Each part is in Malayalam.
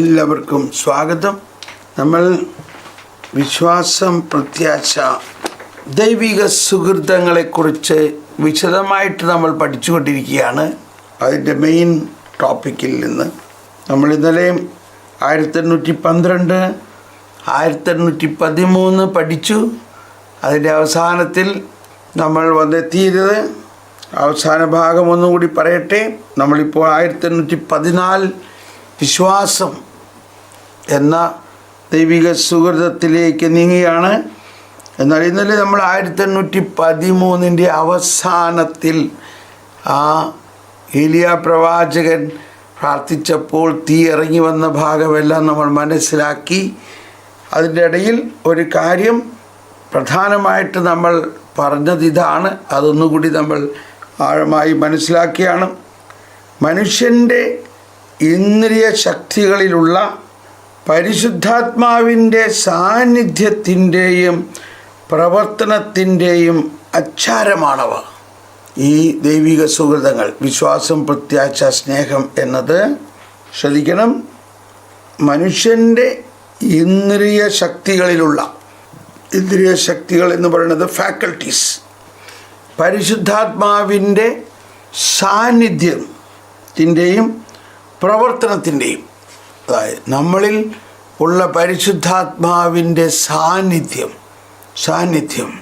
എല്ലാവർക്കും സ്വാഗതം. നമ്മൾ വിശ്വാസം പ്രത്യാശ ദൈവിക സുഹൃതങ്ങളെക്കുറിച്ച് വിശദമായിട്ട് നമ്മൾ പഠിച്ചുകൊണ്ടിരിക്കുകയാണ്. അതിന്റെ മെയിൻ ടോപ്പിക്കിൽ നിന്ന്. നമ്മൾ ഇന്നലെ ആയിരത്തി എണ്ണൂറ്റി പന്ത്രണ്ട് ആയിരത്തി എണ്ണൂറ്റി പതിമൂന്ന് പഠിച്ചു. അതിന്റെ അവസാനത്തിൽ നമ്മൾ വന്നെത്തിയത് അവസാന ഭാഗം ഒന്നുകൂടി പറയട്ടെ. നമ്മളിപ്പോൾ ആയിരത്തി എണ്ണൂറ്റി പതിനാല് വിശ്വാസം എന്ന ദൈവിക സുഹൃതത്തിലേക്ക് നീങ്ങിയാണ് എന്നാൽ ഇന്നലെ നമ്മൾ ആയിരത്തി എണ്ണൂറ്റി പതിമൂന്നിന്റെ അവസാനത്തിൽ ആ ഏലിയ പ്രവാചകൻ പ്രാർത്ഥിച്ചപ്പോൾ തീ ഇറങ്ങി വന്ന ഭാഗമെല്ലാം നമ്മൾ മനസ്സിലാക്കി. അതിന്റെ ഇടയിൽ ഒരു കാര്യം പ്രധാനമായിട്ട് നമ്മൾ പറഞ്ഞത് ഇതാണ്. അതൊന്നുകൂടി നമ്മൾ ആഴമായി മനസ്സിലാക്കിയാണ്. മനുഷ്യന്റെ ഇന്ദ്രിയ ശക്തികളിലുള്ള പരിശുദ്ധാത്മാവിന്റെ സാന്നിധ്യത്തിന്റെയും പ്രവർത്തനത്തിന്റെയും അച്ചാരമാണവ. ഈ ദൈവിക സുഹൃതങ്ങൾ വിശ്വാസം പ്രത്യാശ സ്നേഹം എന്നത് ശ്രദ്ധിക്കണം. മനുഷ്യന്റെ ഇന്ദ്രിയ ശക്തികളിലുള്ള ഇന്ദ്രിയ ശക്തികൾ എന്ന് പറയുന്നത് ഫാക്കൽറ്റീസ് പരിശുദ്ധാത്മാവിന്റെ സാന്നിധ്യത്തിന്റെയും പ്രവർത്തനത്തിന്റെയും അതായത് നമ്മളിൽ ഉള്ള പരിശുദ്ധാത്മാവിന്റെ സാന്നിധ്യം സാന്നിധ്യം.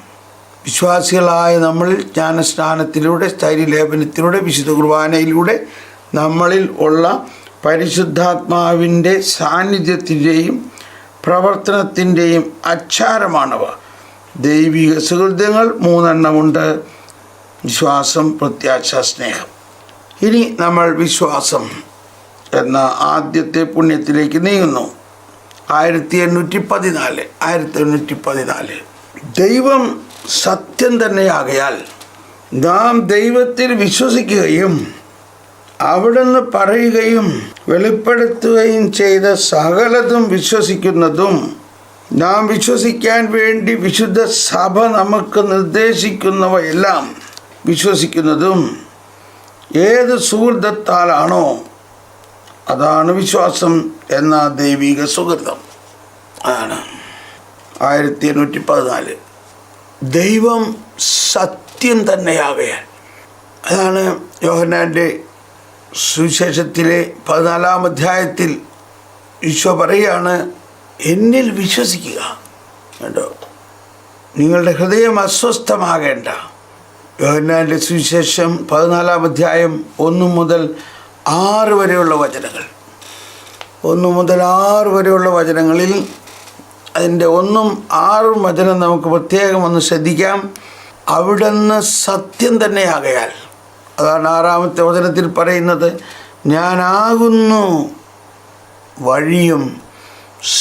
വിശ്വാസികളായ നമ്മൾ ജ്ഞാനസ്നാനത്തിലൂടെ സ്ഥൈര്യലേപനത്തിലൂടെ വിശുദ്ധ കുർബാനയിലൂടെ നമ്മളിൽ ഉള്ള പരിശുദ്ധാത്മാവിന്റെ സാന്നിധ്യത്തിന്റെയും പ്രവർത്തനത്തിന്റെയും അച്ചാരമാണവ. ദൈവിക സുഹൃതങ്ങൾ മൂന്നെണ്ണമുണ്ട്. വിശ്വാസം പ്രത്യാശ സ്നേഹം. ഇനി നമ്മൾ വിശ്വാസം. എന്ന ആദ്യത്തെ പുണ്യത്തിലേക്ക് നീങ്ങുന്നു. ആയിരത്തി എണ്ണൂറ്റി പതിനാല് ആയിരത്തി എണ്ണൂറ്റി പതിനാല് ദൈവം സത്യം തന്നെയാകയാൽ നാം ദൈവത്തിൽ വിശ്വസിക്കുകയും അവിടുന്ന് പറയുകയും വെളിപ്പെടുത്തുകയും ചെയ്ത സകലതും വിശ്വസിക്കുന്നതും നാം വിശ്വസിക്കാൻ വേണ്ടി വിശുദ്ധ സഭ നമുക്ക് നിർദ്ദേശിക്കുന്നവയെല്ലാം വിശ്വസിക്കുന്നതും ഏത് സുഹൃത്തത്താലാണോ അതാണ് വിശ്വാസം എന്ന ദൈവിക സുഹൃതം. അതാണ് ആയിരത്തി എണ്ണൂറ്റി പതിനാല് ദൈവം സത്യം തന്നെയാകയാൽ. അതാണ് യോഹനാന്റെ സുവിശേഷത്തിലെ പതിനാലാം അധ്യായത്തിൽ ഈശോ പറയുകയാണ് എന്നിൽ വിശ്വസിക്കുക. കേട്ടോ നിങ്ങളുടെ ഹൃദയം അസ്വസ്ഥമാകേണ്ട. യോഹന്നാന്റെ സുവിശേഷം പതിനാലാം അധ്യായം ഒന്നു മുതൽ ആറ് വരെയുള്ള വചനങ്ങൾ. ഒന്ന് മുതൽ ആറ് വരെയുള്ള വചനങ്ങളിൽ അതിന്റെ ഒന്നും ആറും വചനം നമുക്ക് പ്രത്യേകം ഒന്ന് ശ്രദ്ധിക്കാം. അവിടുന്ന് സത്യം തന്നെയാകയാൽ അതാണ് ആറാമത്തെ വചനത്തിൽ പറയുന്നത് ഞാനാകുന്നു വഴിയും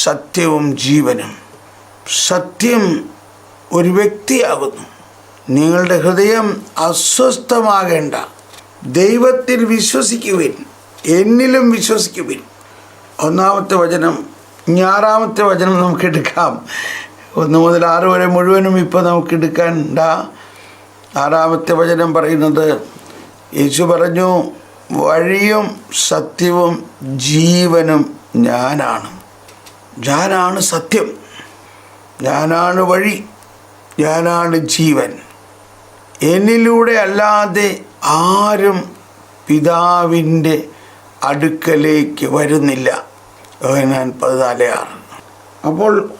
സത്യവും ജീവനും. സത്യം ഒരു വ്യക്തിയാകുന്നു. നിങ്ങളുടെ ഹൃദയം അസ്വസ്ഥമാകേണ്ട ദൈവത്തിൽ വിശ്വസിക്കുവിൻ എന്നിലും വിശ്വസിക്കുവിൻ. ഒന്നാമത്തെ വചനം ഞാറാമത്തെ വചനം നമുക്ക് എടുക്കാം. ഒന്ന് മുതൽ ആറ് വരെ മുഴുവനും ഇപ്പോൾ നമുക്ക് എടുക്കണ്ട ആറാമത്തെ വചനം പറയുന്നത് യേശു പറഞ്ഞു വഴിയും സത്യവും ജീവനും ഞാനാണ്. ഞാനാണ് സത്യം. ഞാനാണ് വഴി. ഞാനാണ് ജീവൻ. എന്നിലൂടെ അല്ലാതെ ആരും പിതാവിന്റെ അടുക്കലേക്ക് വരുന്നില്ല. ഞാൻ പതിനാല് ആറ്. അപ്പോൾ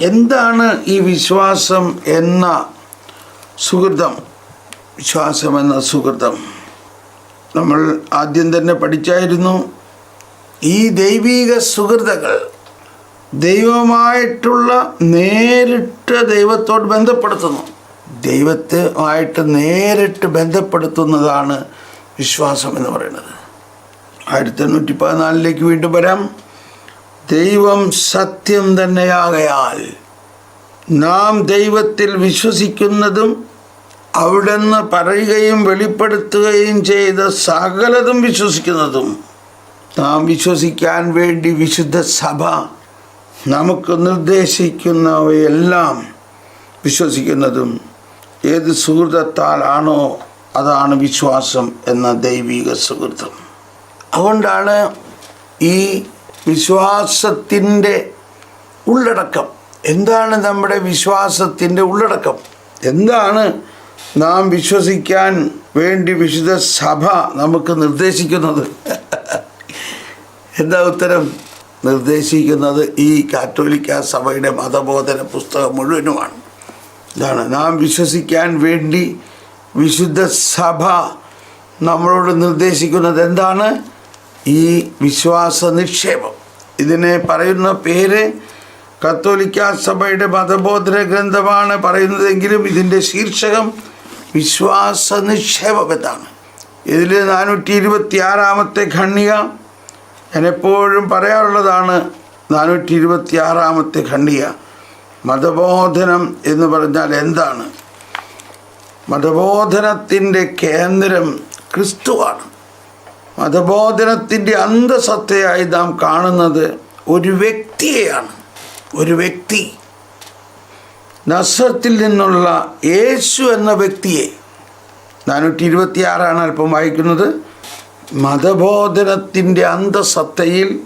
എന്താണ് ഈ വിശ്വാസം എന്ന സുഹൃതം? വിശ്വാസം എന്ന സുഹൃതം. നമ്മൾ ആദ്യം തന്നെ പഠിച്ചായിരുന്നു ഈ ദൈവീക സുഹൃതകൾ ദൈവമായിട്ടുള്ള നേരിട്ട് ദൈവത്തോട് ബന്ധപ്പെടുത്തുന്നു. ദൈവത്തുമായിട്ട് നേരിട്ട് ബന്ധപ്പെടുത്തുന്നതാണ് വിശ്വാസം എന്ന് പറയുന്നത്. ആയിരത്തി എണ്ണൂറ്റി പതിനാലിലേക്ക് വീണ്ടും വരാം. ദൈവം സത്യം തന്നെയാകയാൽ നാം ദൈവത്തിൽ വിശ്വസിക്കുന്നതും അവിടുന്ന് പറയുകയും വെളിപ്പെടുത്തുകയും ചെയ്ത സകലതും വിശ്വസിക്കുന്നതും നാം വിശ്വസിക്കാൻ വേണ്ടി വിശുദ്ധ സഭ നമുക്ക് നിർദ്ദേശിക്കുന്നവയെല്ലാം വിശ്വസിക്കുന്നതും ഏത് സുഹൃത്തത്താലാണോ അതാണ് വിശ്വാസം എന്ന ദൈവിക സുഹൃത്തം. അതുകൊണ്ടാണ് ഈ വിശ്വാസത്തിന്റെ ഉള്ളടക്കം. എന്താണ് നമ്മുടെ വിശ്വാസത്തിന്റെ ഉള്ളടക്കം? എന്താണ് നാം വിശ്വസിക്കാൻ വേണ്ടി വിശുദ്ധ സഭ നമുക്ക് നിർദ്ദേശിക്കുന്നത്? എന്താ ഉത്തരം? നിർദ്ദേശിക്കുന്നത് ഈ കാത്തോലിക്ക സഭയുടെ മതബോധന പുസ്തകം മുഴുവനുമാണ്. ഇതാണ്. നാം വിശ്വസിക്കാൻ വേണ്ടി വിശുദ്ധ സഭ നമ്മളോട് നിർദ്ദേശിക്കുന്നത് എന്താണ്? ഈ വിശ്വാസ നിക്ഷേപം. ഇതിനെ പറയുന്ന പേര് കത്തോലിക്ക സഭയുടെ മതബോധന ഗ്രന്ഥമാണ് പറയുന്നതെങ്കിലും ഇതിന്റെ ശീർഷകം വിശ്വാസ നിക്ഷേപം എന്നാണ്. ഇതിൽ നാനൂറ്റി ഇരുപത്തി ആറാമത്തെ ഖണ്ണിക ഞാൻ എപ്പോഴും പറയാറുള്ളതാണ് നാനൂറ്റി ഇരുപത്തി ആറാമത്തെ ഖണ്ഡിക. മതബോധനം എന്ന് പറഞ്ഞാൽ എന്താണ്? മതബോധനത്തിന്റെ കേന്ദ്രം ക്രിസ്തുവാണ്. മതബോധനത്തിന്റെ അന്തസത്തയായി നാം കാണുന്നത് ഒരു വ്യക്തിയെയാണ്. ഒരു വ്യക്തി. നസ്രത്തിൽ നിന്നുള്ള യേശു എന്ന വ്യക്തിയെ. നാനൂറ്റി ഇരുപത്തിയാറാണ് അല്പം വായിക്കുന്നത്. മതബോധനത്തിന്റെ അന്തസത്തയിൽ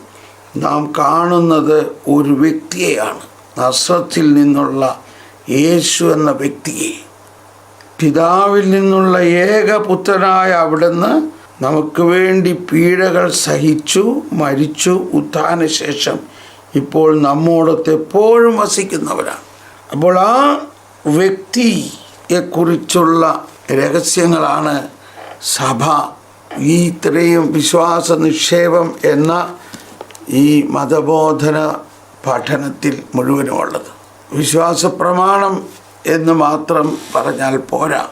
നാം കാണുന്നത് ഒരു വ്യക്തിയെയാണ്. നസ്രത്തിൽ നിന്നുള്ള യേശു എന്ന വ്യക്തിയെ പിതാവിൽ നിന്നുള്ള ഏകപുത്രനായ അവിടുന്ന് നമുക്ക് വേണ്ടി പീഡകൾ സഹിച്ചു മരിച്ചു ഉത്ഥാനശേഷം ഇപ്പോൾ നമ്മോടൊത്ത് എപ്പോഴും വസിക്കുന്നവരാണ്. അപ്പോൾ ആ വ്യക്തിയെക്കുറിച്ചുള്ള രഹസ്യങ്ങളാണ് സഭ ഈ ഇത്രയും വിശ്വാസ നിക്ഷേപം എന്ന ഈ മതബോധന പഠനത്തിൽ മുഴുവനുമുള്ളത്. വിശ്വാസ പ്രമാണം എന്ന് മാത്രം പറഞ്ഞാൽ പോരാ.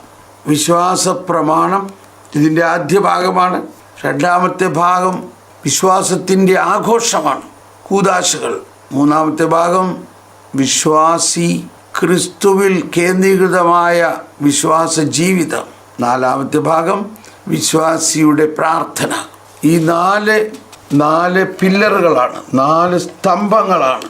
വിശ്വാസ പ്രമാണം ഇതിന്റെ ആദ്യ ഭാഗമാണ്. രണ്ടാമത്തെ ഭാഗം വിശ്വാസത്തിന്റെ ആഘോഷമാണ്. കൂതാശകൾ മൂന്നാമത്തെ ഭാഗം വിശ്വാസി ക്രിസ്തുവിൽ കേന്ദ്രീകൃതമായ വിശ്വാസ ജീവിതം. നാലാമത്തെ ഭാഗം വിശ്വാസിയുടെ പ്രാർത്ഥന. ഈ നാല് നാല് പില്ലറുകളാണ് നാല് സ്തംഭങ്ങളാണ്.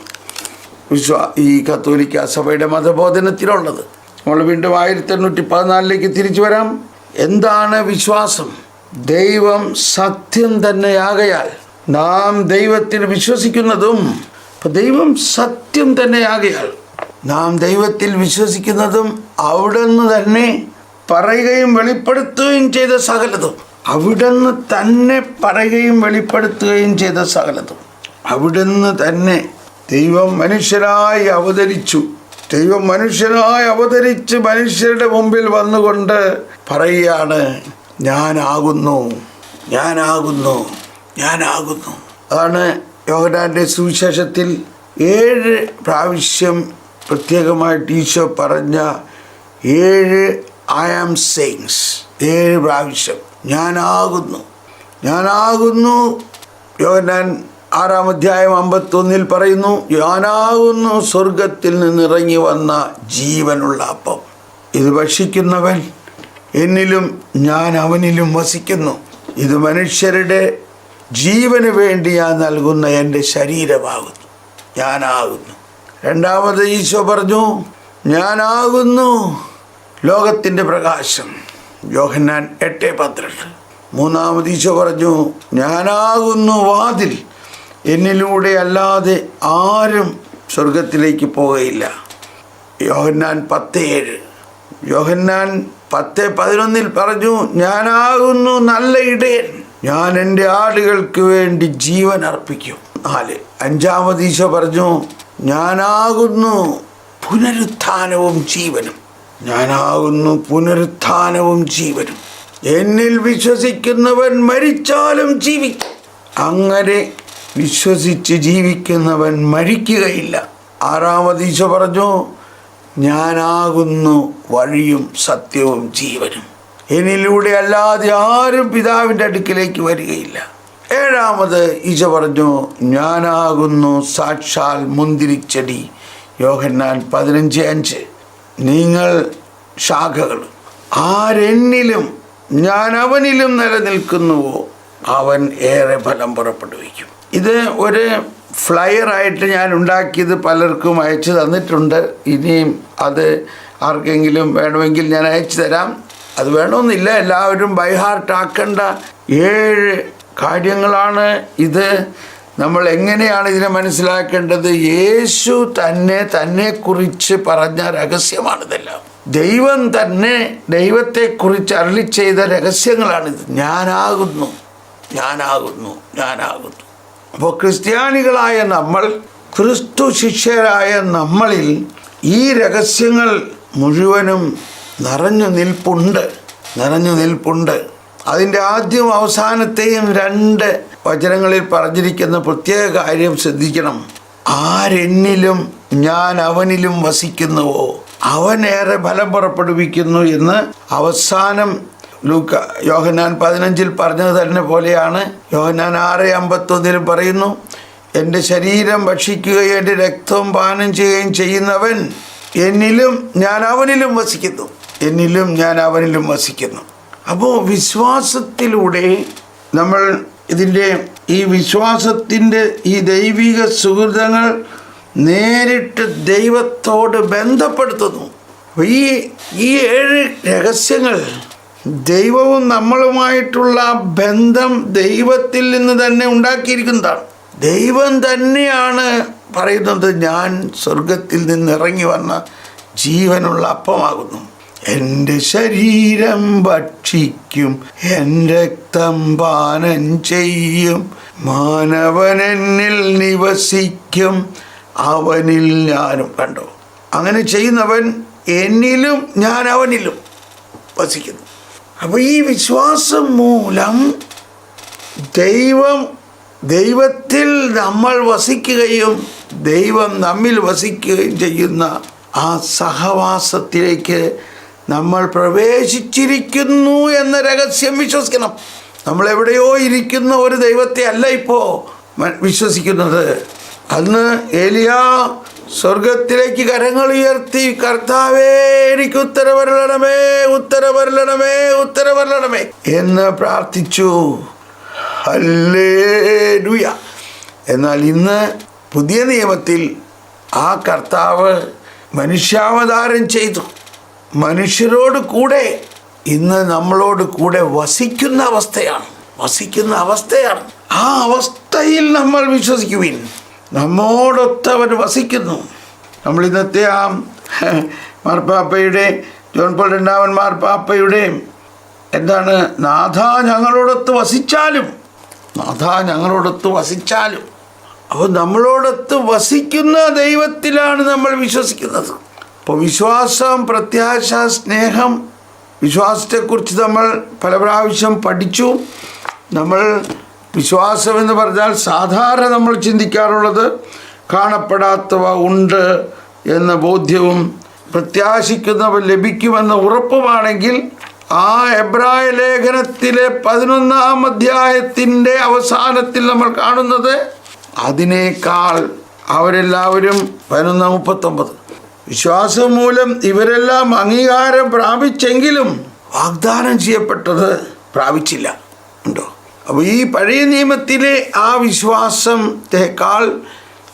വിശ്വാ ഈ കത്തോലിക്ക സഭയുടെ മതബോധനത്തിലുള്ളത്. നമ്മൾ വീണ്ടും ആയിരത്തി എണ്ണൂറ്റി പതിനാലിലേക്ക് തിരിച്ചു വരാം. എന്താണ് വിശ്വാസം? ദൈവം സത്യം തന്നെയാകയാൽ നാം ദൈവത്തിൽ വിശ്വസിക്കുന്നതും ദൈവം സത്യം തന്നെയാകയാൽ നാം ദൈവത്തിൽ വിശ്വസിക്കുന്നതും അവിടെ നിന്ന് തന്നെ പറയുകയും വെളിപ്പെടുത്തുകയും ചെയ്ത സകലതും. അവിടുന്ന് തന്നെ പറയുകയും വെളിപ്പെടുത്തുകയും ചെയ്ത സകലതും. അവിടുന്ന് തന്നെ ദൈവം മനുഷ്യരായി അവതരിച്ചു. ദൈവം മനുഷ്യനായി അവതരിച്ച് മനുഷ്യരുടെ മുമ്പിൽ വന്നുകൊണ്ട് പറയുകയാണ് ഞാനാകുന്നു ഞാനാകുന്നു ഞാനാകുന്നു. അതാണ് യോഹനാന്റെ സുവിശേഷത്തിൽ ഏഴ് പ്രാവശ്യം പ്രത്യേകമായിട്ട് ഈശോ പറഞ്ഞ ഏഴ് ഐ ആം സെയിങ്സ് ഏഴ് പ്രാവശ്യം. ഞാനാകുന്നു. ഞാനാകുന്നു. യോഹനാൻ ആറാം അധ്യായം അമ്പത്തൊന്നിൽ പറയുന്നു ഞാനാകുന്നു സ്വർഗത്തിൽ നിന്നിറങ്ങി വന്ന ജീവനുള്ള അപ്പം. ഇത് ഭക്ഷിക്കുന്നവൻ എന്നിലും ഞാൻ അവനിലും വസിക്കുന്നു. ഇത് മനുഷ്യരുടെ ജീവന് വേണ്ടി ഞാൻ നൽകുന്ന എന്റെ ശരീരമാകുന്നു. ഞാനാകുന്നു. രണ്ടാമത് ഈശോ പറഞ്ഞു ഞാനാകുന്നു. ലോകത്തിന്റെ പ്രകാശം. യോഹന്നാൻ എട്ട് പന്ത്രണ്ട്. മൂന്നാമത് ഈശോ പറഞ്ഞു ഞാനാകുന്നു വാതിൽ. എന്നിലൂടെ അല്ലാതെ ആരും സ്വർഗത്തിലേക്ക് പോകയില്ല. യോഹന്നാൻ പത്ത് ഏഴ്. യോഹന്നാൻ പത്ത് പതിനൊന്നിൽ പറഞ്ഞു ഞാനാകുന്നു നല്ല ഇടയൻ. ഞാൻ എന്റെ ആടുകൾക്ക് വേണ്ടി ജീവൻ അർപ്പിക്കും. നാല്. അഞ്ചാമത് ഈശോ പറഞ്ഞു ഞാനാകുന്നു പുനരുത്ഥാനവും ജീവനും. ഞാനാകുന്നു പുനരുത്ഥാനവും ജീവനും. എന്നിൽ വിശ്വസിക്കുന്നവൻ മരിച്ചാലും ജീവിക്കും അങ്ങനെ വിശ്വസിച്ച് ജീവിക്കുന്നവൻ മരിക്കുകയില്ല. ആറാമത് പറഞ്ഞു ഞാനാകുന്നു വഴിയും സത്യവും ജീവനും. എന്നിലൂടെ അല്ലാതെ ആരും പിതാവിന്റെ അടുക്കിലേക്ക് വരികയില്ല. ഏഴാമത് ഈശോ പറഞ്ഞു ഞാനാകുന്നു സാക്ഷാൽ മുന്തിരിച്ചെടി. യോഹന്നാൻ പതിനഞ്ച് അഞ്ച്. നിങ്ങൾ ശാഖകൾ ആരെന്നിലും ഞാൻ അവനിലും നിലനിൽക്കുന്നുവോ അവൻ ഏറെ ഫലം പുറപ്പെടുവിക്കും. ഇത് ഒരു ഫ്ലയറായിട്ട് ഞാൻ ഉണ്ടാക്കിയത് പലർക്കും അയച്ചു തന്നിട്ടുണ്ട്. ഇനിയും അത് ആർക്കെങ്കിലും വേണമെങ്കിൽ ഞാൻ അയച്ചു തരാം. അത് വേണമെന്നില്ല എല്ലാവരും ബൈഹാർട്ട് ആക്കേണ്ട. ഏഴ് കാര്യങ്ങളാണ് ഇത്. നമ്മൾ എങ്ങനെയാണ് ഇതിനെ മനസ്സിലാക്കേണ്ടത്? യേശു തന്നെ തന്നെക്കുറിച്ച് പറഞ്ഞ രഹസ്യമാണിതെല്ലാം. ദൈവം തന്നെ ദൈവത്തെക്കുറിച്ച് അരളി ചെയ്ത രഹസ്യങ്ങളാണിത്. ഞാനാകുന്നു ഞാനാകുന്നു ഞാനാകുന്നു. അപ്പോൾ ക്രിസ്ത്യാനികളായ നമ്മൾ ക്രിസ്തു ശിഷ്യരായ നമ്മളിൽ ഈ രഹസ്യങ്ങൾ മുഴുവനും നിറഞ്ഞു നിൽപ്പുണ്ട് നിറഞ്ഞു നിൽപ്പുണ്ട്. അതിന്റെ ആദ്യം അവസാനത്തെയും രണ്ട് വചനങ്ങളിൽ പറഞ്ഞിരിക്കുന്ന പ്രത്യേക കാര്യം ശ്രദ്ധിക്കണം. ആരെന്നിലും ഞാൻ അവനിലും വസിക്കുന്നുവോ അവനേറെ ഫലം പുറപ്പെടുവിക്കുന്നു എന്ന് അവസാനം ലൂക്ക യോഹനാൻ പതിനഞ്ചിൽ പറഞ്ഞത് തന്നെ പോലെയാണ്. യോഹനാൻ ആറ് അമ്പത്തൊന്നിലും പറയുന്നു എന്റെ ശരീരം ഭക്ഷിക്കുകയും എന്റെ രക്തവും പാനം ചെയ്യുകയും ചെയ്യുന്നവൻ എന്നിലും ഞാൻ അവനിലും വസിക്കുന്നു എന്നിലും ഞാൻ അവനിലും വസിക്കുന്നു. അപ്പോൾ വിശ്വാസത്തിലൂടെ നമ്മൾ ഇതിന്റെ ഈ വിശ്വാസത്തിന്റെ ഈ ദൈവിക സുഹൃതങ്ങൾ നേരിട്ട് ദൈവത്തോട് ബന്ധപ്പെടുത്തുന്നു. ഈ ഈ ഏഴ് രഹസ്യങ്ങൾ ദൈവവും നമ്മളുമായിട്ടുള്ള ബന്ധം ദൈവത്തിൽ നിന്ന് തന്നെ ഉണ്ടാക്കിയിരിക്കുന്നതാണ്. ദൈവം തന്നെയാണ് പറയുന്നത് ഞാൻ സ്വർഗത്തിൽ നിന്ന് ഇറങ്ങി വന്ന ജീവനുള്ള അപ്പമാകുന്നു. എന്റെ ശരീരം ഭക്ഷിക്കും എൻ രക്തം പാനം ചെയ്യും. മാനവൻ എന്നിൽ നിവസിക്കും അവനിൽ ഞാനും കണ്ടു? അങ്ങനെ ചെയ്യുന്നവൻ എന്നിലും ഞാൻ അവനിലും വസിക്കുന്നു. അപ്പോൾ ഈ വിശ്വാസം മൂലം ദൈവം ദൈവത്തിൽ നമ്മൾ വസിക്കുകയും ദൈവം നമ്മിൽ വസിക്കുകയും ചെയ്യുന്ന ആ സഹവാസത്തിലേക്ക് നമ്മൾ പ്രവേശിച്ചിരിക്കുന്നു എന്ന രഹസ്യം വിശ്വസിക്കണം. നമ്മൾ എവിടെയോ ഇരിക്കുന്ന ഒരു ദൈവത്തെ അല്ല ഇപ്പോൾ വിശ്വസിക്കുന്നത്. അന്ന് ഏലിയ സ്വർഗത്തിലേക്ക് കരങ്ങൾ ഉയർത്തി കർത്താവേ എനിക്ക് ഉത്തരവരളണമേ ഉത്തരവരളണമേ ഉത്തരവരളണമേ എന്ന് പ്രാർത്ഥിച്ചു. എന്നാൽ ഇന്ന് പുതിയ നിയമത്തിൽ ആ കർത്താവ് മനുഷ്യാവതാരം ചെയ്തു. മനുഷ്യരോട് കൂടെ ഇന്ന് നമ്മളോട് കൂടെ വസിക്കുന്ന അവസ്ഥയാണ്. വസിക്കുന്ന അവസ്ഥയാണ്. ആ അവസ്ഥയിൽ നമ്മൾ വിശ്വസിക്കുവിൻ. നമ്മോടൊത്ത് അവർ വസിക്കുന്നു. നമ്മൾ ഇന്നത്തെ ആ മാർപ്പാപ്പയുടെ ജോൺ പോൾ രണ്ടാമൻ മാർപ്പാപ്പയുടെ എന്താണ്? നാഥ ഞങ്ങളോടൊത്ത് വസിച്ചാലും നാഥ ഞങ്ങളോടൊത്ത് വസിച്ചാലും അപ്പോൾ നമ്മളോടൊത്ത് വസിക്കുന്ന ദൈവത്തിലാണ് നമ്മൾ വിശ്വസിക്കുന്നത്. അപ്പോൾ വിശ്വാസം പ്രത്യാശ സ്നേഹം വിശ്വാസത്തെക്കുറിച്ച് നമ്മൾ പല പ്രാവശ്യം പഠിച്ചു. നമ്മൾ വിശ്വാസം എന്ന് പറഞ്ഞാൽ സാധാരണ നമ്മൾ ചിന്തിക്കാറുള്ളത് കാണപ്പെടാത്തവ ഉണ്ട് എന്ന ബോധ്യവും പ്രത്യാശിക്കുന്നവ ലഭിക്കുമെന്ന ഉറപ്പുമാണെങ്കിൽ ആ എബ്രായ ലേഖനത്തിലെ പതിനൊന്നാം അധ്യായത്തിന്റെ അവസാനത്തിൽ നമ്മൾ കാണുന്നത് അതിനേക്കാൾ അവരെല്ലാവരും പതിനൊന്ന് മുപ്പത്തൊമ്പത്. വിശ്വാസം മൂലം ഇവരെല്ലാം അംഗീകാരം പ്രാപിച്ചെങ്കിലും വാഗ്ദാനം ചെയ്യപ്പെട്ടത് പ്രാപിച്ചില്ല. ഉണ്ടോ? അപ്പോൾ ഈ പഴയ നിയമത്തിലെ ആ വിശ്വാസത്തെക്കാൾ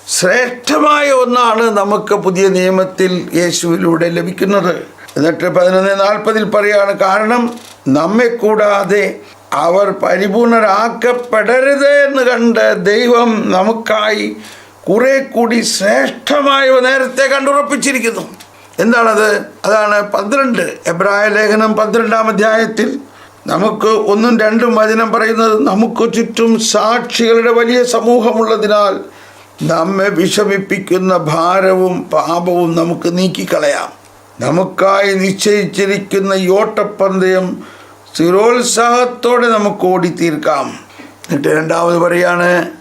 ശ്രേഷ്ഠമായ ഒന്നാണ് നമുക്ക് പുതിയ നിയമത്തിൽ യേശുവിലൂടെ ലഭിക്കുന്നത്. എന്നിട്ട് പതിനൊന്ന് നാൽപ്പതിൽ പറയാണ് കാരണം നമ്മെ കൂടാതെ അവർ പരിപൂർണരാക്കപ്പെടരുത് എന്ന് കണ്ട് ദൈവം നമുക്കായി കുറെ കൂടി ശ്രേഷ്ഠമായവ നേരത്തെ കണ്ടുറപ്പിച്ചിരിക്കുന്നു. എന്താണത്? അതാണ് പന്ത്രണ്ട്. എബ്രായ ലേഖനം പന്ത്രണ്ടാം അധ്യായത്തിൽ നമുക്ക് ഒന്നും രണ്ടും വചനം പറയുന്നത് നമുക്ക് ചുറ്റും സാക്ഷികളുടെ വലിയ സമൂഹമുള്ളതിനാൽ നമ്മെ വിഷമിപ്പിക്കുന്ന ഭാരവും പാപവും നമുക്ക് നീക്കിക്കളയാം. നമുക്കായി നിശ്ചയിച്ചിരിക്കുന്ന യോട്ടപ്പന്തയം സ്ഥിരോത്സാഹത്തോടെ നമുക്ക് ഓടിത്തീർക്കാം. എന്നിട്ട് രണ്ടാമത് പറയാണ്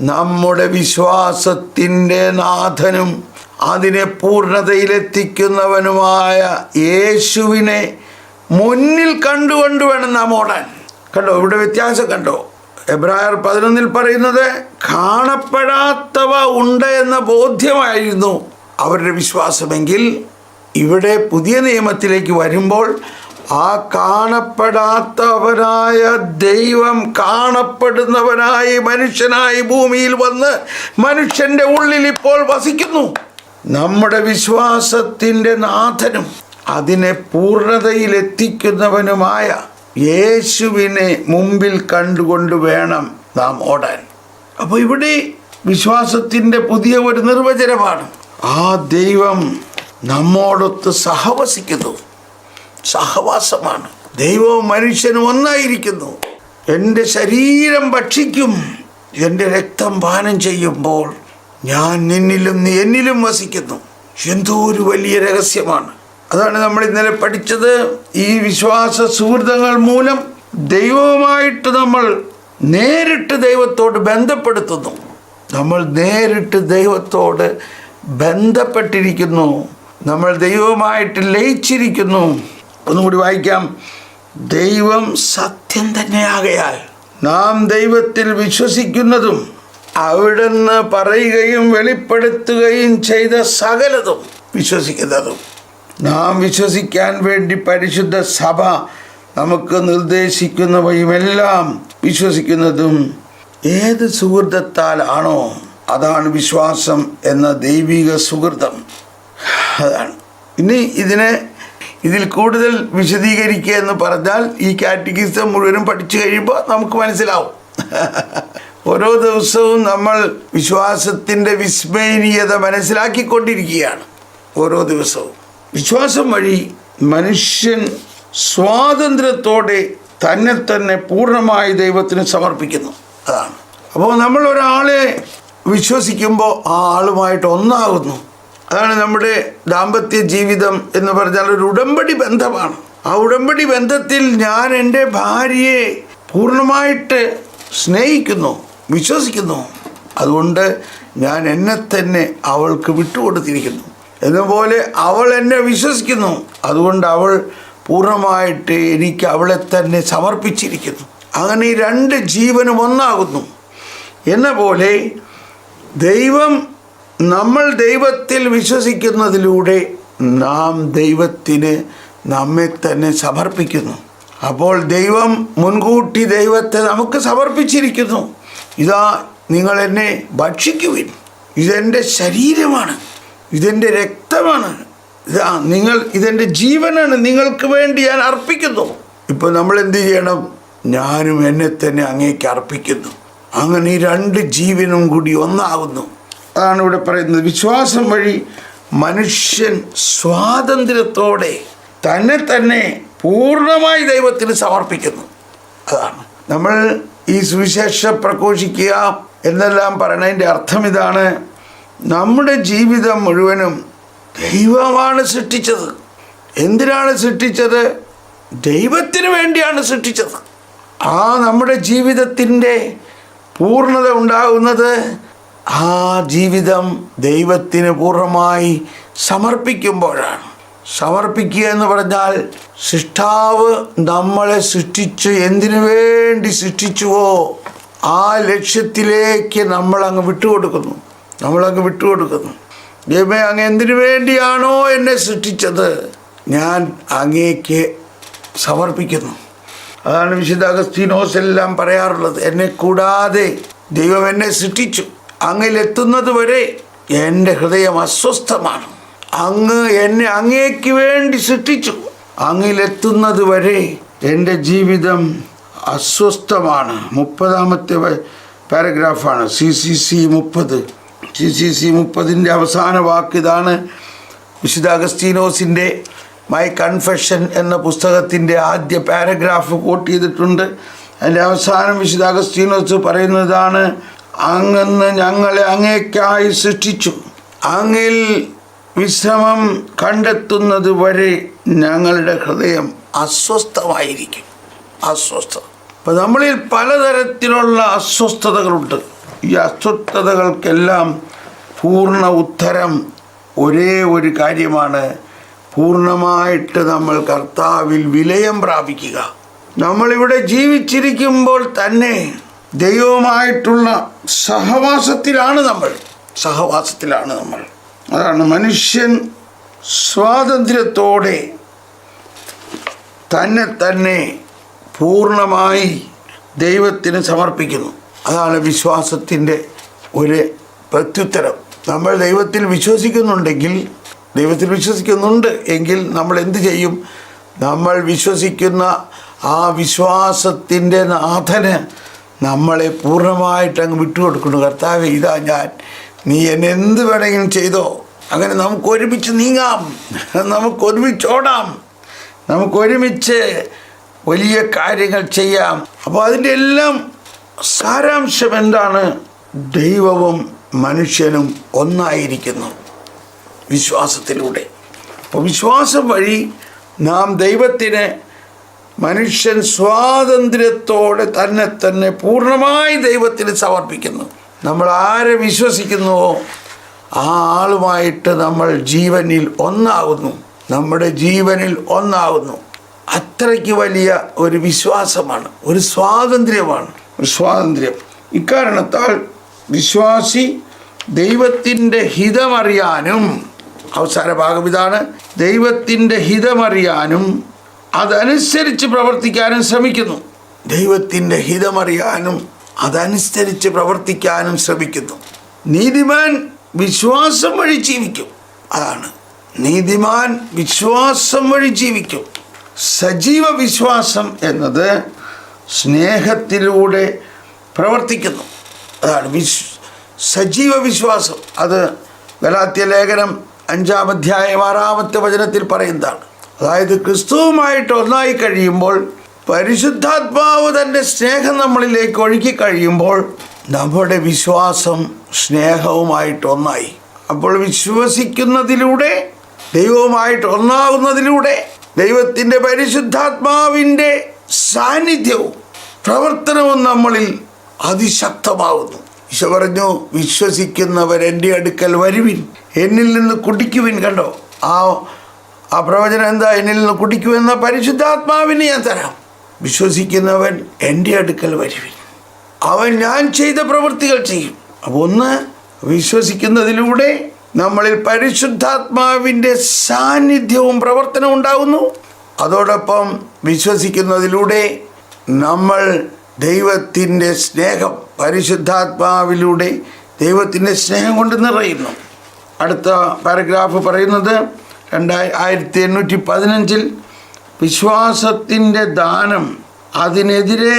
നമ്മുടെ വിശ്വാസത്തിന്റെ നാഥനും അതിനെ പൂർണതയിലെത്തിക്കുന്നവനുമായ യേശുവിനെ മുന്നിൽ കണ്ടുകൊണ്ട് വേണം നാം ഓടാൻ. കണ്ടോ? ഇവിടെ വ്യത്യാസം കണ്ടോ? എബ്രായർ പതിനൊന്നിൽ പറയുന്നത് കാണപ്പെടാത്തവ ഉണ്ട് എന്ന ബോധ്യമായിരുന്നു അവരുടെ വിശ്വാസമെങ്കിൽ ഇവിടെ പുതിയ നിയമത്തിലേക്ക് വരുമ്പോൾ ആ കാണപ്പെടാത്തവനായ ദൈവം കാണപ്പെടുന്നവനായി മനുഷ്യനായി ഭൂമിയിൽ വന്ന് മനുഷ്യന്റെ ഉള്ളിൽ ഇപ്പോൾ വസിക്കുന്നു. നമ്മുടെ വിശ്വാസത്തിന്റെ നാഥനും അതിനെ പൂർണതയിലെത്തിക്കുന്നവനുമായ യേശുവിനെ മുമ്പിൽ കണ്ടുകൊണ്ട് വേണം നാം ഓടാൻ. അപ്പോൾ ഇവിടെ വിശ്വാസത്തിന്റെ പുതിയ ഒരു നിർവചനമാണ്. ആ ദൈവം നമ്മോടൊത്ത് സഹവസിക്കുന്നു. സഹവാസമാണ്. ദൈവവും മനുഷ്യനും ഒന്നായിരിക്കുന്നു. എന്റെ ശരീരം ഭക്ഷിക്കും. എന്റെ രക്തം പാനം ചെയ്യുമ്പോൾ ഞാൻ നിന്നിലും നീ എന്നിലും വസിക്കുന്നു. എന്തോ ഒരു വലിയ രഹസ്യമാണ്. അതാണ് നമ്മൾ ഇന്നലെ പഠിച്ചത്. ഈ വിശ്വാസ സുഹൃതങ്ങൾ മൂലം ദൈവവുമായിട്ട് നമ്മൾ നേരിട്ട് ദൈവത്തോട് ബന്ധപ്പെടുത്തുന്നു. നമ്മൾ നേരിട്ട് ദൈവത്തോട് ബന്ധപ്പെട്ടിരിക്കുന്നു. നമ്മൾ ദൈവവുമായിട്ട് ലയിച്ചിരിക്കുന്നു. ഒന്നുകൂടി വായിക്കാം. ദൈവം സത്യം തന്നെയാകയാൽ നാം ദൈവത്തിൽ വിശ്വസിക്കുന്നതും അവിടുന്ന് പറയുകയും വെളിപ്പെടുത്തുകയും ചെയ്ത സകലതും വിശ്വസിക്കുന്നതും. നാം വിശ്വസിക്കാൻ വേണ്ടി പരിശുദ്ധ സഭ നമുക്ക് നിർദ്ദേശിക്കുന്നവയുമെല്ലാം വിശ്വസിക്കുന്നതും ഏത് സുഹൃത്തത്താൽ അതാണ് വിശ്വാസം എന്ന ദൈവിക സുഹൃതം. അതാണ്. ഇനി ഇതിനെ ഇതിൽ കൂടുതൽ വിശദീകരിക്കുക എന്ന് പറഞ്ഞാൽ ഈ കാറ്റഗിസം മുഴുവനും പഠിച്ചു കഴിയുമ്പോൾ നമുക്ക് മനസ്സിലാവും. ഓരോ ദിവസവും നമ്മൾ വിശ്വാസത്തിന്റെ വിസ്മയനീയത മനസ്സിലാക്കിക്കൊണ്ടിരിക്കുകയാണ്. ഓരോ ദിവസവും. വിശ്വാസം വഴി മനുഷ്യൻ സ്വാതന്ത്ര്യത്തോടെ തന്നെ തന്നെ പൂർണമായി ദൈവത്തിന് സമർപ്പിക്കുന്നു. അതാണ്. അപ്പോൾ നമ്മൾ ഒരാളെ വിശ്വസിക്കുമ്പോൾ ആ ആളുമായിട്ട് ഒന്നാകുന്നു. അതാണ് നമ്മുടെ ദാമ്പത്യ ജീവിതം എന്ന് പറഞ്ഞാൽ ഒരു ഉടമ്പടി ബന്ധമാണ്. ആ ഉടമ്പടി ബന്ധത്തിൽ ഞാൻ എന്റെ ഭാര്യയെ പൂർണമായിട്ട് സ്നേഹിക്കുന്നു വിശ്വസിക്കുന്നു. അതുകൊണ്ട് ഞാൻ എന്നെ തന്നെ അവൾക്ക് വിട്ടുകൊടുത്തിരിക്കുന്നു. എന്നപോലെ അവൾ എന്നെ വിശ്വസിക്കുന്നു. അതുകൊണ്ട് അവൾ പൂർണമായിട്ട് എനിക്ക് അവളെ തന്നെ സമർപ്പിച്ചിരിക്കുന്നു. അങ്ങനെ ഈ രണ്ട് ജീവനും ഒന്നാകുന്നു. എന്ന പോലെ ദൈവം നമ്മൾ ദൈവത്തിൽ വിശ്വസിക്കുന്നതിലൂടെ നാം ദൈവത്തിന് നമ്മെ തന്നെ സമർപ്പിക്കുന്നു. അപ്പോൾ ദൈവം മുൻകൂട്ടി ദൈവത്തെ നമുക്ക് സമർപ്പിച്ചിരിക്കുന്നു. ഇതാ നിങ്ങൾ എന്നെ ഭക്ഷിക്കുവിൻ. ഇതെന്റെ ശരീരമാണ്. ഇതെന്റെ രക്തമാണ്. ഇതാ നിങ്ങൾ ഇതെന്റെ ജീവനാണ്. നിങ്ങൾക്ക് വേണ്ടി ഞാൻ അർപ്പിക്കുന്നു. ഇപ്പോൾ നമ്മൾ എന്ത് ചെയ്യണം? ഞാനും എന്നെ തന്നെ അങ്ങേക്ക് അർപ്പിക്കുന്നു. അങ്ങനെ ഈ രണ്ട് ജീവനും കൂടി ഒന്നാകുന്നു അതാണ് ഇവിടെ പറയുന്നത്. വിശ്വാസം വഴി മനുഷ്യൻ സ്വാതന്ത്ര്യത്തോടെ തന്നെ തന്നെ പൂർണമായി ദൈവത്തിന് സമർപ്പിക്കുന്നു. അതാണ്. നമ്മൾ ഈ സുവിശേഷം പ്രഘോഷിക്കുക എന്നെല്ലാം പറയുന്നതിന്റെ അർത്ഥം ഇതാണ്. നമ്മുടെ ജീവിതം മുഴുവനും ദൈവമാണ് സൃഷ്ടിച്ചത്. എന്തിനാണ് സൃഷ്ടിച്ചത്? ദൈവത്തിന് വേണ്ടിയാണ് സൃഷ്ടിച്ചത്. ആ നമ്മുടെ ജീവിതത്തിന്റെ പൂർണത ഉണ്ടാകുന്നത് ആ ജീവിതം ദൈവത്തിന് പൂർണമായി സമർപ്പിക്കുമ്പോഴാണ്. സമർപ്പിക്കുക എന്ന് പറഞ്ഞാൽ സൃഷ്ടാവ് നമ്മളെ സൃഷ്ടിച്ച് എന്തിനു വേണ്ടി സൃഷ്ടിച്ചുവോ ആ ലക്ഷ്യത്തിലേക്ക് നമ്മളങ്ങ് വിട്ടുകൊടുക്കുന്നു. നമ്മളങ്ങ് വിട്ടുകൊടുക്കുന്നു. ദൈവമേ അങ്ങ് എന്തിനു വേണ്ടിയാണോ എന്നെ സൃഷ്ടിച്ചത്? ഞാൻ അങ്ങേക്ക് സമർപ്പിക്കുന്നു. അതാണ് വിശുദ്ധ അഗസ്തീനോസ് എല്ലാം പറയാറുള്ളത്. എന്നെ കൂടാതെ ദൈവം എന്നെ സൃഷ്ടിച്ചു. അങ്ങിലെത്തുന്നത് വരെ എന്റെ ഹൃദയം അസ്വസ്ഥമാണ്. അങ്ങ് എന്നെ അങ്ങേക്ക് വേണ്ടി സൃഷ്ടിച്ചു. അങ്ങിലെത്തുന്നത് വരെ എന്റെ ജീവിതം അസ്വസ്ഥമാണ്. മുപ്പതാമത്തെ പാരഗ്രാഫാണ്. സി സി സി മുപ്പത്. സി സി സി മുപ്പതിന്റെ അവസാന വാക്ക് ഇതാണ്. വിശുദ്ധ അഗസ്റ്റീനോസിന്റെ മൈ കൺഫെഷൻ എന്ന പുസ്തകത്തിന്റെ ആദ്യ പാരഗ്രാഫ് കോട്ട് ചെയ്തിട്ടുണ്ട്. അതിന്റെ അവസാനം വിശുദ്ധ അഗസ്റ്റീനോസ് പറയുന്നതാണ് അങ്ങന്ന് ഞങ്ങളെ അങ്ങേക്കായി സൃഷ്ടിച്ചു. അങ്ങിൽ വിശ്രമം കണ്ടെത്തുന്നത് വരെ ഞങ്ങളുടെ ഹൃദയം അസ്വസ്ഥമായിരിക്കും. അസ്വസ്ഥത അപ്പം നമ്മളിൽ പലതരത്തിലുള്ള അസ്വസ്ഥതകളുണ്ട്. ഈ അസ്വസ്ഥതകൾക്കെല്ലാം പൂർണ ഉത്തരം ഒരേ ഒരു കാര്യമാണ്. പൂർണമായിട്ട് നമ്മൾ കർത്താവിൽ വിലയം പ്രാപിക്കുക. നമ്മളിവിടെ ജീവിച്ചിരിക്കുമ്പോൾ തന്നെ ദൈവവുമായിട്ടുള്ള സഹവാസത്തിലാണ് നമ്മൾ. സഹവാസത്തിലാണ് നമ്മൾ. അതാണ് മനുഷ്യൻ സ്വാതന്ത്ര്യത്തോടെ തന്നെ തന്നെ പൂർണമായി ദൈവത്തിന് സമർപ്പിക്കുന്നു. അതാണ് വിശ്വാസത്തിന്റെ ഒരു പ്രത്യുത്തരം. നമ്മൾ ദൈവത്തിൽ വിശ്വസിക്കുന്നുണ്ടെങ്കിൽ ദൈവത്തിൽ വിശ്വസിക്കുന്നുണ്ട് എങ്കിൽ നമ്മൾ എന്ത് ചെയ്യും? നമ്മൾ വിശ്വസിക്കുന്ന ആ വിശ്വാസത്തിന്റെ നാഥന് നമ്മളെ പൂർണമായിട്ട് അങ്ങ് വിട്ടുകൊടുക്കുന്നു. കർത്താവ് ഇതാ ഞാൻ. നീ എന്നെ എന്ത് വേണമെങ്കിലും ചെയ്തോ. അങ്ങനെ നമുക്ക് ഒരുമിച്ച് നീങ്ങാം. നമുക്ക് ഒരുമിച്ച് ഓടാം നമുക്ക് ഒരുമിച്ച് വലിയ കാര്യങ്ങൾ ചെയ്യാം. അപ്പോൾ അതിന്റെ എല്ലാം സാരാംശം എന്താണ്? ദൈവവും മനുഷ്യനും ഒന്നായിരിക്കുന്നു വിശ്വാസത്തിലൂടെ. അപ്പോൾ വിശ്വാസം വഴി നാം ദൈവത്തിന് മനുഷ്യൻ സ്വാതന്ത്ര്യത്തോടെ തന്നെ തന്നെ പൂർണമായി ദൈവത്തിന് സമർപ്പിക്കുന്നു. നമ്മൾ ആരെ വിശ്വസിക്കുന്നുവോ ആ ആളുമായിട്ട് നമ്മൾ ജീവനിൽ ഒന്നാകുന്നു. നമ്മുടെ ജീവനിൽ ഒന്നാകുന്നു. അത്രയ്ക്ക് വലിയ ഒരു വിശ്വാസമാണ്. ഒരു സ്വാതന്ത്ര്യമാണ്. ഒരു സ്വാതന്ത്ര്യം. ഇക്കാരണത്താൽ വിശ്വാസി ദൈവത്തിന്റെ ഹിതമറിയാനും അവസാന ഭാഗം ഇതാണ് ദൈവത്തിന്റെ ഹിതമറിയാനും അതനുസരിച്ച് പ്രവർത്തിക്കാനും ശ്രമിക്കുന്നു. ദൈവത്തിന്റെ ഹിതമറിയാനും അതനുസരിച്ച് പ്രവർത്തിക്കാനും ശ്രമിക്കുന്നു. നീതിമാൻ വിശ്വാസം വഴി ജീവിക്കും. അതാണ്. നീതിമാൻ വിശ്വാസം വഴി ജീവിക്കും. സജീവ വിശ്വാസം എന്നത് സ്നേഹത്തിലൂടെ പ്രവർത്തിക്കുന്നു. അതാണ് വിശ് സജീവ വിശ്വാസം. അത് ഗലാത്യ ലേഖനം അഞ്ചാം അധ്യായം ആറാമത്തെ വചനത്തിൽ പറയുന്നതാണ്. അതായത് ക്രിസ്തുവുമായിട്ട് ഒന്നായി കഴിയുമ്പോൾ പരിശുദ്ധാത്മാവ് തന്റെ സ്നേഹം നമ്മളിലേക്ക് ഒഴുക്കി കഴിയുമ്പോൾ നമ്മുടെ വിശ്വാസം സ്നേഹവുമായിട്ട് ഒന്നായി. അപ്പോൾ വിശ്വസിക്കുന്നതിലൂടെ ദൈവവുമായിട്ട് ഒന്നാകുന്നതിലൂടെ ദൈവത്തിന്റെ പരിശുദ്ധാത്മാവിന്റെ സാന്നിധ്യവും പ്രവർത്തനവും നമ്മളിൽ അതിശക്തമാവുന്നു. ഈശോ പറഞ്ഞു വിശ്വസിക്കുന്നവർ എന്റെ അടുക്കൽ വരുവിൻ. എന്നിൽ നിന്ന് കുടിക്കുവിൻ. കണ്ടോ? ആ ആ പ്രവചനം എന്താ? എന്നിൽ നിന്ന് കുടിക്കുമെന്ന പരിശുദ്ധാത്മാവിന് ഞാൻ തരാം. വിശ്വസിക്കുന്നവൻ എന്റെ അടുക്കൽ വരുവിൻ. അവൻ ഞാൻ ചെയ്ത പ്രവൃത്തികൾ ചെയ്യും. അപ്പോൾ ഒന്ന് വിശ്വസിക്കുന്നതിലൂടെ നമ്മളിൽ പരിശുദ്ധാത്മാവിന്റെ സാന്നിധ്യവും പ്രവർത്തനവും ഉണ്ടാകുന്നു അതോടൊപ്പം വിശ്വസിക്കുന്നതിലൂടെ നമ്മൾ ദൈവത്തിന്റെ സ്നേഹം പരിശുദ്ധാത്മാവിലൂടെ ദൈവത്തിന്റെ സ്നേഹം കൊണ്ട് നിറയുന്നു. അടുത്ത പാരഗ്രാഫ് പറയുന്നത് രണ്ടായി ആയിരത്തി എണ്ണൂറ്റി പതിനഞ്ചിൽ വിശ്വാസത്തിന്റെ ദാനം അതിനെതിരെ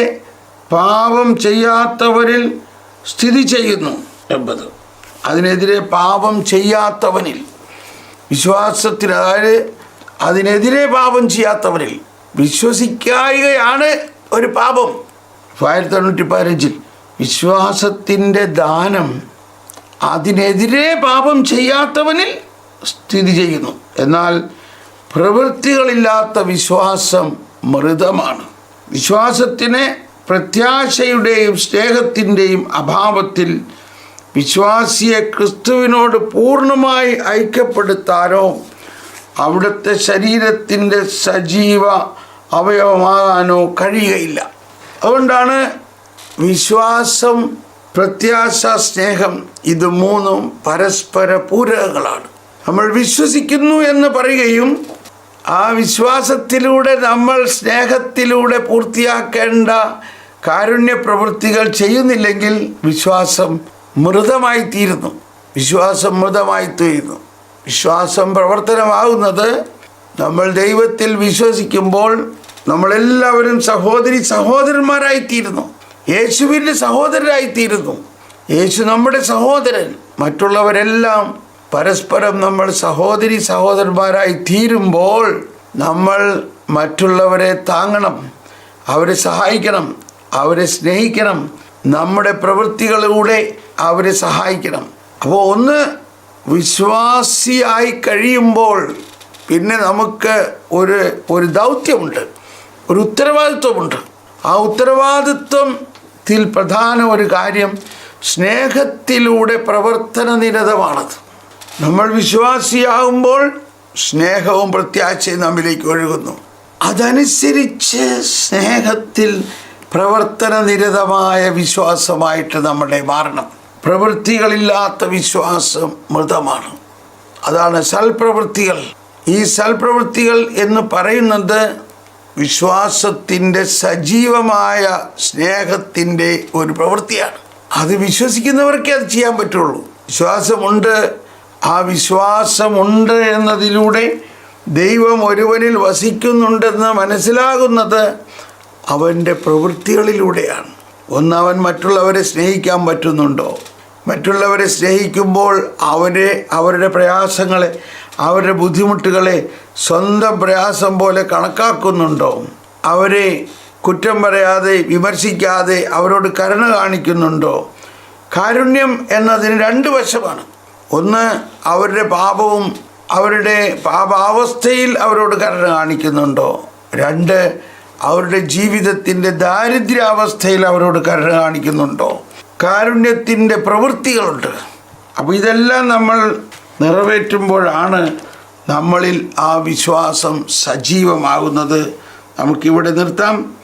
പാപം ചെയ്യാത്തവരിൽ സ്ഥിതി ചെയ്യുന്നു എൺപത് അതിനെതിരെ പാപം ചെയ്യാത്തവനിൽ വിശ്വാസത്തിൽ അതായത് അതിനെതിരെ പാപം ചെയ്യാത്തവരിൽ വിശ്വസിക്കായികയാണ് ഒരു പാപം. ആയിരത്തി തൊണ്ണൂറ്റി പതിനഞ്ചിൽ വിശ്വാസത്തിന്റെ ദാനം അതിനെതിരെ പാപം ചെയ്യാത്തവനിൽ സ്ഥിതി ചെയ്യുന്നു. എന്നാൽ പ്രവൃത്തികളില്ലാത്ത വിശ്വാസം മൃതമാണ്. വിശ്വാസത്തിന് പ്രത്യാശയുടെയും സ്നേഹത്തിന്റെയും അഭാവത്തിൽ വിശ്വാസിയെ ക്രിസ്തുവിനോട് പൂർണമായി ഐക്യപ്പെടുത്താനോ അവിടുത്തെ ശരീരത്തിന്റെ സജീവ അവയവമാകാനോ കഴിയുകയില്ല. അതുകൊണ്ടാണ് വിശ്വാസം പ്രത്യാശ സ്നേഹം ഇത് മൂന്നും പരസ്പര പൂരകങ്ങളാണ്. നമ്മൾ വിശ്വസിക്കുന്നു എന്ന് പറയുകയും ആ വിശ്വാസത്തിലൂടെ നമ്മൾ സ്നേഹത്തിലൂടെ പൂർത്തിയാക്കേണ്ട കാരുണ്യ പ്രവൃത്തികൾ ചെയ്യുന്നില്ലെങ്കിൽ വിശ്വാസം മൃതമായി തീരുന്നു. വിശ്വാസം മൃതമായി തീരുന്നു. വിശ്വാസം പ്രവർത്തനമാകുന്നത് നമ്മൾ ദൈവത്തിൽ വിശ്വസിക്കുമ്പോൾ നമ്മളെല്ലാവരും സഹോദരി സഹോദരന്മാരായിത്തീരുന്നു യേശുവിന്റെ സഹോദരരായിത്തീരുന്നു യേശു നമ്മുടെ സഹോദരൻ. മറ്റുള്ളവരെല്ലാം പരസ്പരം നമ്മൾ സഹോദരി സഹോദരന്മാരായി തീരുമ്പോൾ നമ്മൾ മറ്റുള്ളവരെ താങ്ങണം അവരെ സഹായിക്കണം അവരെ സ്നേഹിക്കണം നമ്മുടെ പ്രവൃത്തികളിലൂടെ അവരെ സഹായിക്കണം. അപ്പോൾ ഒന്ന് വിശ്വാസിയായി കഴിയുമ്പോൾ പിന്നെ നമുക്ക് ഒരു ഒരു ദൗത്യമുണ്ട് ഒരു ഉത്തരവാദിത്വമുണ്ട്. ആ ഉത്തരവാദിത്വത്തിൽ പ്രധാന ഒരു കാര്യം സ്നേഹത്തിലൂടെ പ്രവർത്തന നിരതമാണത്. നമ്മൾ വിശ്വാസിയാകുമ്പോൾ സ്നേഹവും പ്രത്യാശയും നമ്മിലേക്ക് ഒഴുകുന്നു. അതനുസരിച്ച് സ്നേഹത്തിൽ പ്രവർത്തന നിരതമായ വിശ്വാസമായിട്ട് നമ്മുടെ മാറണം. പ്രവൃത്തികളില്ലാത്ത വിശ്വാസം മൃതമാണ്. അതാണ് സൽപ്രവൃത്തികൾ. ഈ സൽപ്രവൃത്തികൾ എന്ന് പറയുന്നത് വിശ്വാസത്തിന്റെ സജീവമായ സ്നേഹത്തിന്റെ ഒരു പ്രവൃത്തിയാണ്. അത് വിശ്വസിക്കുന്നവർക്കേ അത് ചെയ്യാൻ പറ്റുള്ളൂ. വിശ്വാസമുണ്ട് ആ വിശ്വാസമുണ്ട് എന്നതിലൂടെ ദൈവം ഒരുവനിൽ വസിക്കുന്നുണ്ടെന്ന് മനസ്സിലാകുന്നത് അവന്റെ പ്രവൃത്തികളിലൂടെയാണ്. ഒന്ന് അവൻ മറ്റുള്ളവരെ സ്നേഹിക്കാൻ പറ്റുന്നുണ്ടോ? മറ്റുള്ളവരെ സ്നേഹിക്കുമ്പോൾ അവരെ അവരുടെ പ്രയാസങ്ങളെ അവരുടെ ബുദ്ധിമുട്ടുകളെ സ്വന്തം പ്രയാസം പോലെ കണക്കാക്കുന്നുണ്ടോ? അവരെ കുറ്റം പറയാതെ വിമർശിക്കാതെ അവരോട് കരുണ കാണിക്കുന്നുണ്ടോ? കാരുണ്യം എന്നതിന് രണ്ട് വശമാണ്. ഒന്ന് അവരുടെ പാപവും അവരുടെ പാപാവസ്ഥയിൽ അവരോട് കരുണ കാണിക്കുന്നുണ്ടോ? രണ്ട് അവരുടെ ജീവിതത്തിന്റെ ദാരിദ്ര്യാവസ്ഥയിൽ അവരോട് കരുണ കാണിക്കുന്നുണ്ടോ? കാരുണ്യത്തിന്റെ പ്രവൃത്തികളുണ്ട്. അപ്പോൾ ഇതെല്ലാം നമ്മൾ നിറവേറ്റുമ്പോഴാണ് നമ്മളിൽ ആ വിശ്വാസം സജീവമാകുന്നത്. നമുക്കിവിടെ നിർത്താം.